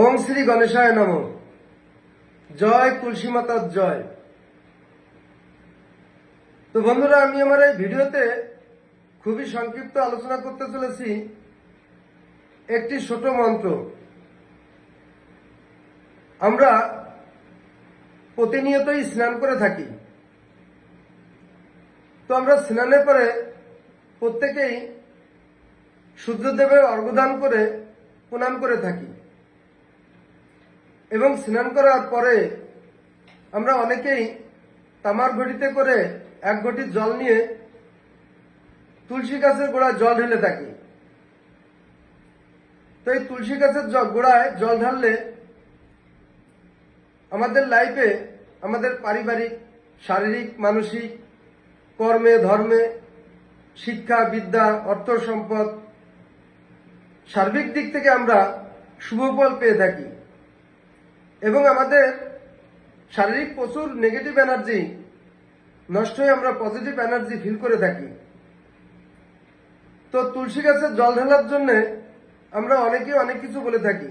ওম শ্রী গণেশায় নম। জয় তুলসী মাতার জয়। তো বন্ধুরা, আমি আমার এই ভিডিওতে খুবই সংক্ষিপ্ত আলোচনা করতে চলেছি। একটি ছোট মন্ত্র। আমরা প্রতিনিয়তই স্নান করে থাকি। তো আমরা স্নানের পরে প্রত্যেকেই সূর্যদেবের অর্ঘদান করে প্রণাম করে থাকি। এবং স্নান করার পরে আমরা অনেকেই তামার ঘটিতে করে এক ঘটি জল নিয়ে তুলসী গাছের গোড়ায় জল ঢেলে থাকি। তো এই তুলসী গাছের গোড়ায় জল ঢাললে আমাদের লাইফে আমাদের পারিবারিক, শারীরিক, মানসিক, কর্মে, ধর্মে, শিক্ষা, বিদ্যা, অর্থ, সম্পদ, সার্বিক দিক থেকে আমরা শুভফল পেয়ে থাকি। এবং আমাদের শারীরিক প্রচুর নেগেটিভ এনার্জি নষ্ট হয়ে আমরা পজিটিভ এনার্জি ফিল করে থাকি। তো তুলসী গাছের জল ঢালার জন্য আমরা অনেকে অনেক কিছু বলে থাকি।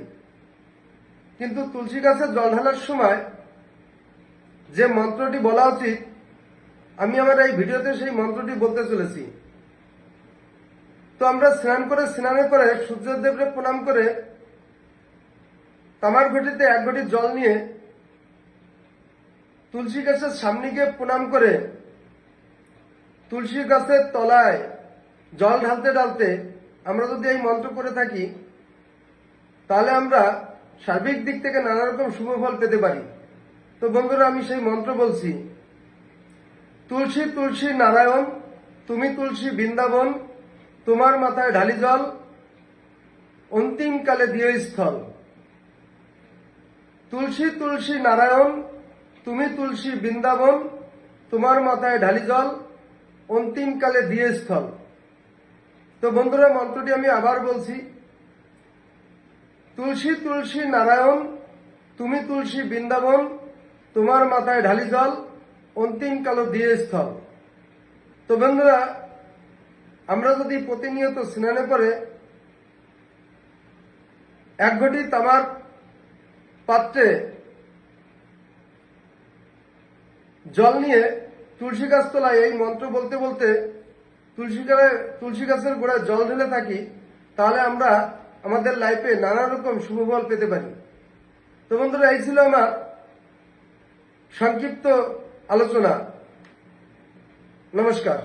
কিন্তু তুলসী গাছের জল ঢালার সময় যে মন্ত্রটি বলা উচিত, আমি আমার এই ভিডিওতে সেই মন্ত্রটি বলতে চলেছি। তো আমরা স্নান করে, স্নানের পরে সূর্যদেবকে প্রণাম করে তামার ঘটিতে এক ঘটি জল নিয়ে তুলসী গাছের সামনে গিয়ে প্রণাম করে তুলসী গাছের তলায় জল ঢালতে ঢালতে আমরা যদি এই মন্ত্র করে থাকি, তাহলে আমরা সার্বিক দিক থেকে নানা রকম শুভ ফল পেতে পারি। তো বন্ধুরা, আমি সেই মন্ত্র বলছি, তুলসী তুলসী নারায়ণ, তুমি তুলসী বৃন্দাবন, তোমার মাথায় ঢালি জল অন্তিমকালে দিয় স্থল তুলসী তুলসী নারায়ণ, তুমি তুলসী বৃন্দাবন, তোমার মাথায় ঢালি জল, অন্তিমকালে দিয়ে স্থল তো বন্ধুরা, মন্ত্রটি আমি আবার বলছি, তুলসী তুলসী নারায়ণ, তুমি তুলসী বৃন্দাবন, তোমার মাথায় ঢালি জল অন্তিম কালো দিয়ে স্থল তো বন্ধুরা, আমরা যদি প্রতিনিয়ত স্নানে পরে এক ঘটি তামার পাত্রে জল নিয়ে তুলসী গাছ তলায় এই মন্ত্র বলতে বলতে তুলসী তুলসী গাছের গোড়ায় জল ঢেলে থাকি, তাহলে আমরা আমাদের লাইফে নানা রকম শুভফল পেতে পারি। তো বন্ধুরা, এই ছিল আমার সংক্ষিপ্ত আলোচনা। নমস্কার।